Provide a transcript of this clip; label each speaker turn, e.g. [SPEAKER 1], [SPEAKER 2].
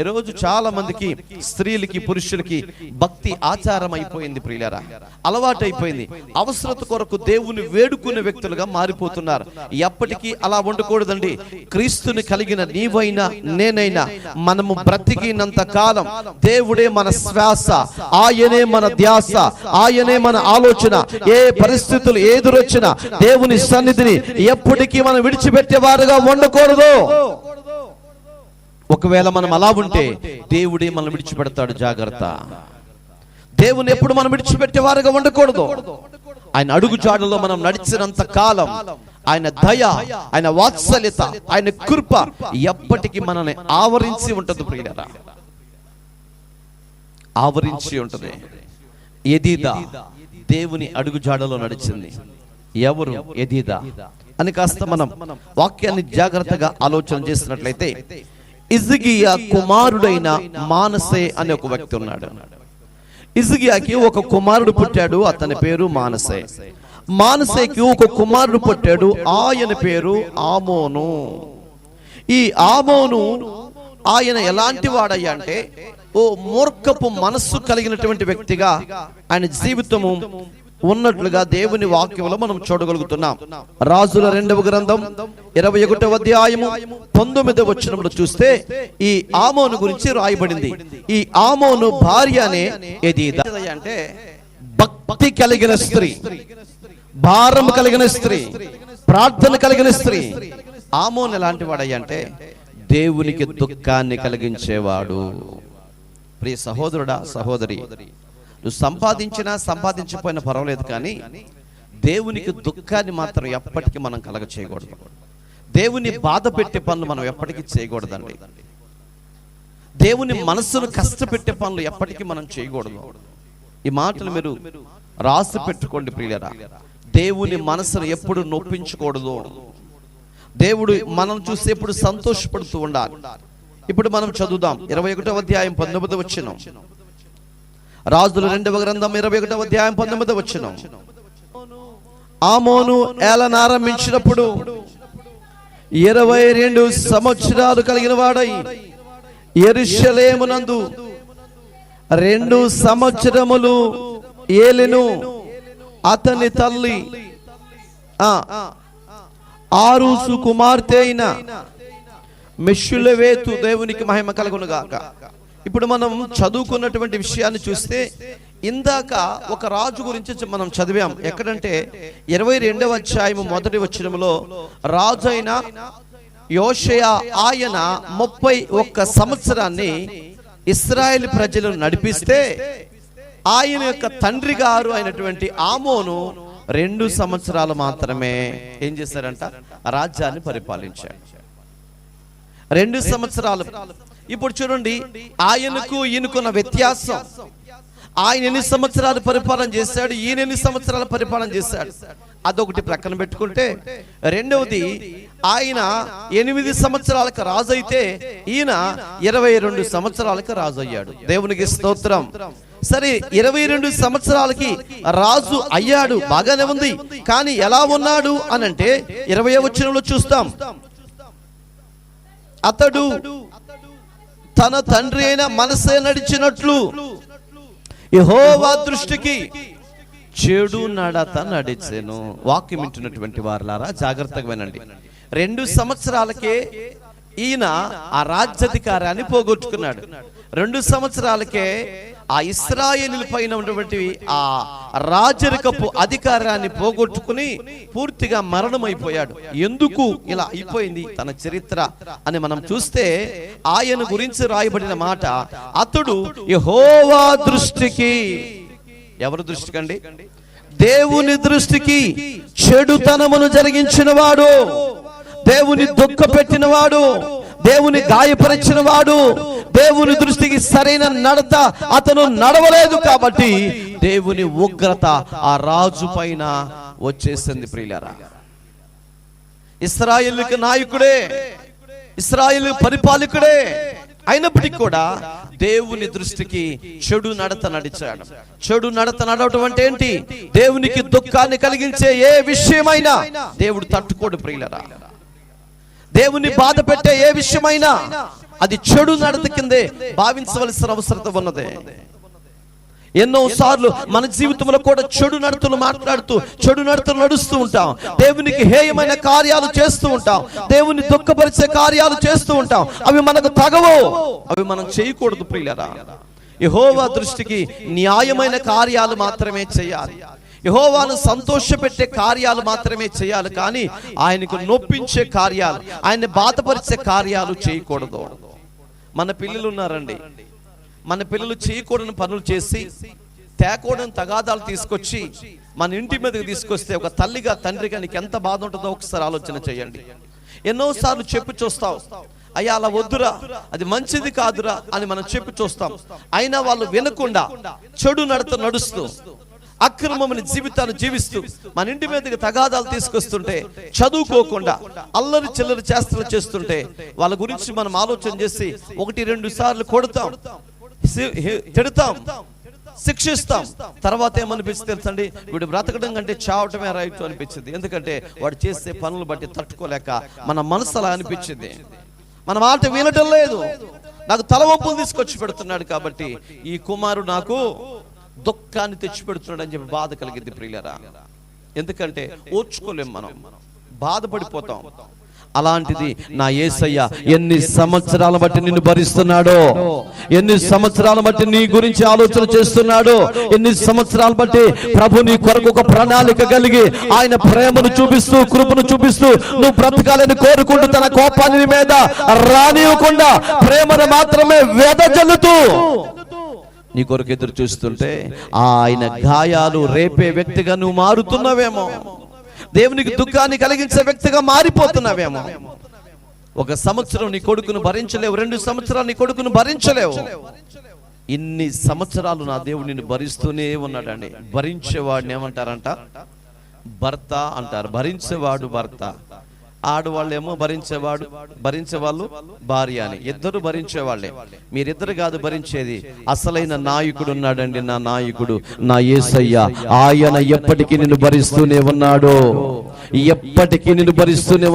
[SPEAKER 1] ఈరోజు చాలా మందికి స్త్రీలకి పురుషులకి భక్తి ఆచారం అయిపోయింది ప్రియులరా. అలవాటు అయిపోయింది అవసరత కొరకు దేవుని వేడుకునే వ్యక్తులుగా మారిపోతున్నారు. ఎప్పటికీ అలా ఉండకూడదండి. క్రీస్తుని కలిగిన నీవైనా నేనైనా మనము బ్రతికినంత కాలం దేవుడే మన శ్వాస ఆయనే మన ధ్యాస ఆయనే మన ఆలోచన ఏ పరిస్థితులు ఎదురొచ్చినా దేవుని సన్నిధిని ఎప్పటికీ మనం విడిచిపెట్టేవారుగా ఉండకూడదు. ఒకవేళ మనం అలా ఉంటే దేవుడే మనం విడిచిపెడతాడు జాగ్రత్త. దేవుని ఎప్పుడు మనం విడిచిపెట్టేవారుగా ఉండకూడదు. ఆయన అడుగు జాడలో మనం నడిచినంత కాలం ఆయన దయ ఆయన వాత్సల్యత ఆయన కృప ఎప్పటికీ మనల్ని ఆవరించి ఉంటుంది ప్రియులరా. ఆవరించి ఉంటుంది. ఎదీదా దేవుని అడుగు జాడలో నడిచింది. ఎవరు? ఎదీదా అని కాస్త మనం వాక్యాన్ని జాగ్రత్తగా ఆలోచన చేసినట్లయితే ఇజ్గియా కుమారుడైన మానసే అనే ఒక వ్యక్తి ఉన్నాడు. ఇజ్గియాకి ఒక కుమారుడు పుట్టాడు అతని పేరు మానసే. మానసేకి ఒక కుమారుడు పుట్టాడు ఆయన పేరు ఆమోను. ఈ ఆమోను ఆయన ఎలాంటి వాడయ్యా అంటే ఓ మూర్ఖపు మనస్సు కలిగినటువంటి వ్యక్తిగా ఆయన జీవితము ఉన్నట్లుగా దేవుని వాక్యంలో మనం చూడగలుగుతున్నాం. రాజుల రెండవ గ్రంథం ఇరవై ఒకటవ అధ్యాయము పంతొమ్మిదవ వచనంలో చూస్తే ఈ ఆమోను గురించి రాయబడింది. ఈ ఆమోను భార్య అనే అంటే భక్తి కలిగిన స్త్రీ భారం కలిగిన స్త్రీ ప్రార్థన కలిగిన స్త్రీ. ఆమోన్ ఎలాంటి అంటే దేవునికి దుఃఖాన్ని కలిగించేవాడు. ప్రియ సహోదరుడా సహోదరి. నువ్వు సంపాదించినా సంపాదించకపోయినా పర్వాలేదు కానీ దేవునికి దుఃఖాన్ని మాత్రం ఎప్పటికీ మనం కలగ చేయకూడదు దేవుని బాధ పెట్టే పనులు మనం ఎప్పటికీ చేయకూడదండి. దేవుని మనస్సును కష్టపెట్టే పనులు ఎప్పటికీ మనం చేయకూడదు. ఈ మాటలు మీరు రాసి పెట్టుకోండి ప్రియులరా. దేవుని మనసును ఎప్పుడు నొప్పించకూడదు. దేవుడు మనం చూసి ఎప్పుడు సంతోషపడుతూ ఉండాలి. ఇప్పుడు మనం చదువుదాం. ఇరవై ఒకటో అధ్యాయం పంతొమ్మిది వచ్చినాం రాజుల రెండవ గ్రంథం ఇరవై ఒకటవ అధ్యాయం పంతొమ్మిది వచ్చిన ఆమోను ఏలనారంభించినప్పుడు ఇరవై రెండు సంవత్సరాలు కలిగిన వాడై ఎరుషలేమునందు రెండు సంవత్సరములు ఏలెను అతని తల్లి ఆ ఆరుసు కుమార్తె అయిన మెషులవేతు దేవునికి మహిమ కలుగునుగాక. గాక ఇప్పుడు మనం చదువుకున్నటువంటి విషయాన్ని చూస్తే ఇందాక ఒక రాజు గురించి మనం చదివాం. ఎక్కడంటే ఇరవై రెండవ అధ్యాయము మొదటి వచ్చినంలో రాజు అయిన యోషయ ఆయన ముప్పై ఒక్క సంవత్సరాన్ని ఇస్రాయేల్ ప్రజలను నడిపిస్తే ఆయన యొక్క తండ్రి గారు అయినటువంటి ఆమోను రెండు సంవత్సరాలు మాత్రమే ఏం చేశారంట? రాజ్యాన్ని పరిపాలించాడు రెండు సంవత్సరాలు ఇప్పుడు చూడండి ఆయనకు ఈయనకున్న వ్యత్యాసం. ఆయన ఎన్ని సంవత్సరాలు పరిపాలన చేశాడు ఈయన ఎన్ని సంవత్సరాలు పరిపాలన చేశాడు? అదొకటి ప్రక్కన పెట్టుకుంటే రెండవది ఆయన ఎనిమిది సంవత్సరాలకు రాజు అయితే ఈయన ఇరవై రెండు సంవత్సరాలకు రాజు అయ్యాడు దేవునికి స్తోత్రం. సరే ఇరవై రెండు సంవత్సరాలకి రాజు అయ్యాడు బాగానే ఉంది. కానీ ఎలా ఉన్నాడు అనంటే ఇరవై వచ్చినంలో చూస్తాం. అతడు తన తండ్రి అయిన మనసే నడిచినట్లు. యహోవా దృష్టికి చెడు నడత నడిచెను. వాక్యం వింటున్నటువంటి వారులారా జాగ్రత్తగా వినండి. రెండు సంవత్సరాలకే ఈయన ఆ రాజ్యాధికారాన్ని పోగొట్టుకున్నాడు. రెండు సంవత్సరాలకే ఆ ఇస్రాయేలు పైన ఉన్నటువంటి ఆ రాజరికపు అధికారాన్ని పోగొట్టుకుని పూర్తిగా మరణమైపోయాడు. ఎందుకు ఇలా అయిపోయింది తన చరిత్ర అని మనం చూస్తే ఆయన గురించి రాయబడిన మాట అతడు యహోవా దృష్టికి ఎవరి దృష్టికండి? దేవుని దృష్టికి చెడుతనమును జరిగించిన వాడు దేవుని దుఃఖ పెట్టిన వాడు దేవుని గాయపరిచిన వాడు దేవుని దృష్టికి సరైన నడత అతను నడవలేదు కాబట్టి దేవుని ఉగ్రత ఆ రాజు పైన వచ్చేసింది ప్రియులరా. ఇస్రాయిల్కి నాయకుడే ఇస్రాయిల్ పరిపాలకుడే అయినప్పటికీ కూడా దేవుని దృష్టికి చెడు నడత నడిచాడు. చెడు నడత నడవటం అంటే ఏంటి? దేవునికి దుఃఖాన్ని కలిగించే ఏ విషయమైనా దేవుడు తట్టుకోడు ప్రియులరా. దేవుని బాధ పెట్టే ఏ విషయమైనా అది చెడు నడత కిందే భావించవలసిన అవసరత ఉన్నదే. ఎన్నో సార్లు మన జీవితంలో కూడా చెడు నడతలు మాట్లాడుతూ చెడు నడతలు నడుస్తూ ఉంటాం. దేవునికి హేయమైన కార్యాలు చేస్తూ ఉంటాం. దేవుని దుఃఖపరిచే కార్యాలు చేస్తూ ఉంటాం. అవి మనకు తగవు. అవి మనం చేయకూడదు ప్రియులరా. యహోవా దృష్టికి న్యాయమైన కార్యాలు మాత్రమే చేయాలి. యహోవాను సంతోషపెట్టే కార్యాలు మాత్రమే చేయాలి. కానీ ఆయనకు నొప్పించే కార్యాలు ఆయన్ని బాధపరిచే కార్యాలు చేయకూడదు. మన పిల్లలు ఉన్నారండి. మన పిల్లలు చేయకూడని పనులు చేసి తేకూడని తగాదాలు తీసుకొచ్చి మన ఇంటి మీదకి తీసుకొస్తే ఒక తల్లిగా తండ్రిగా నీకు ఎంత బాధ ఉంటుందో ఒకసారి ఆలోచన చేయండి. ఎన్నోసార్లు చెప్పు చూస్తావు అయ్యా అలా వద్దురా అది మంచిది కాదురా అని మనం చెప్పి చూస్తాం. అయినా వాళ్ళు వినకుండా చెడు నడత నడుస్తూ అక్రమమైన జీవితాన్ని జీవిస్తూ మన ఇంటి మీదకి తగాదాలు తీసుకొస్తుంటే చదువుకోకుండా అల్లరి చిల్లరి చేస్తలు చేస్తుంటే వాళ్ళ గురించి మనం ఆలోచన చేసి ఒకటి రెండు సార్లు కొడతాం తిడతాం శిక్షిస్తాం. తర్వాత ఏమనిపిస్తుంది తెలుసండి? వీడు బ్రతకడం కంటే చావటమే రైట్ అనిపించింది. ఎందుకంటే వాడు చేసే పనులు బట్టి తట్టుకోలేక మన మనసు అలా అనిపించింది. మన మాట వినటం లేదు. నాకు తలవంపులు తీసుకొచ్చి పెడుతున్నాడు కాబట్టి ఈ కుమారుడు నాకు దుఃఖాన్ని తెచ్చిపెడుతున్నాడని చెప్పి బాధ కలిగింది ప్రియులరా. ఎందుకంటే ఓర్చుకోలేం మనం. బాధపడిపోతాం. అలాంటిది నా యేసయ్య ఎన్ని సంవత్సరాల బట్టి నిన్ను భరిస్తున్నాడో ఎన్ని సంవత్సరాల బట్టి నీ గురించి ఆలోచన చేస్తున్నాడో ఎన్ని సంవత్సరాల బట్టి ప్రభు నీ కొరకు ఒక ప్రణాళిక కలిగి ఆయన ప్రేమను చూపిస్తూ కృపను చూపిస్తూ నువ్వు బ్రతకాలని కోరుకుంటూ తన కోపాన్ని మీద రానివ్వకుండా ప్రేమను మాత్రమే వెదజల్లుతూ నీ కొరకు ఎదురు చూస్తుంటే ఆయన గాయాలు రేపే వ్యక్తిగా నువ్వు మారుతున్నావేమో. దేవునికి దుఃఖాన్ని కలిగించే వ్యక్తిగా మారిపోతున్నావేమో. ఒక సంవత్సరం నీ కొడుకును భరించలేవు రెండు సంవత్సరాలు నీ కొడుకును భరించలేవు. ఇన్ని సంవత్సరాలు నా దేవుడు నిన్ను భరిస్తూనే ఉన్నాడండి. భరించేవాడిని ఏమంటారంట? భర్త అంటారు. భరించేవాడు భర్త. ఆడవాళ్ళేమో భరించేవాడు భరించేవాళ్ళు భార్య అని. ఇద్దరు భరించేవాళ్ళే. మీరిద్దరు కాదు భరించేది. అసలైన నాయకుడు ఉన్నాడండి నా నాయకుడు నా యేసయ్య ఆయన ఎప్పటికీ నిన్ను భరిస్తూనే ఉన్నాడు. ఎప్పటికీ నిన్ను భరిస్తూనే